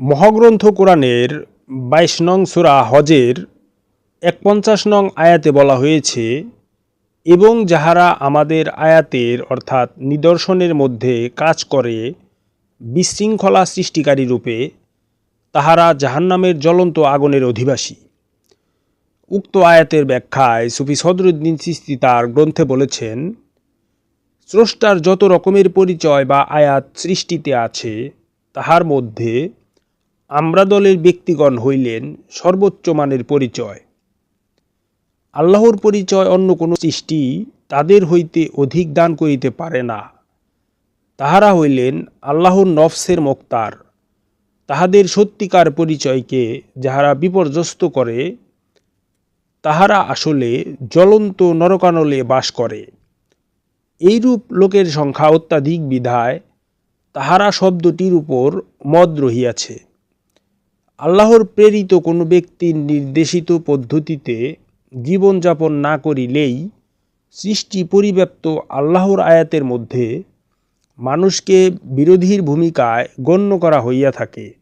মহাগ্রন্থ কোরআনের বাইশ নং সুরা হজের এক পঞ্চাশ নং আয়াতে বলা হয়েছে, এবং যাহারা আমাদের আয়াতের অর্থাৎ নিদর্শনের মধ্যে কাজ করে বিশৃঙ্খলা সৃষ্টিকারী রূপে, তাহারা জাহান্নামের জ্বলন্ত আগুনের অধিবাসী। উক্ত আয়াতের ব্যাখ্যায় সুফি সদরুদ্দিন চিস্তি তার গ্রন্থে বলেছেন, স্রষ্টার যত রকমের পরিচয় বা আয়াত সৃষ্টিতে আছে, তাহার মধ্যে আমরা দলের ব্যক্তিগণ হইলেন সর্বোচ্চ মানের পরিচয়। আল্লাহর পরিচয় অন্য কোনো সৃষ্টি তাদের হইতে অধিক দান করিতে পারে না। তাহারা হইলেন আল্লাহর নফসের মোক্তার। তাহাদের সত্যিকার পরিচয়কে যাহারা বিপর্যস্ত করে, তাহারা আসলে জ্বলন্ত নরকানলে বাস করে। এইরূপ লোকের সংখ্যা অত্যাধিক বিধায় তাহারা শব্দটির উপর মদ রহিয়াছে। আল্লাহর প্রেরিত কোনো ব্যক্তির নির্দেশিত পদ্ধতিতে জীবনযাপন না করিলেই সৃষ্টি পরিব্যাপ্ত আল্লাহর আয়াতের মধ্যে মানুষকে বিরোধীর ভূমিকায় গণ্য করা হইয়া থাকে।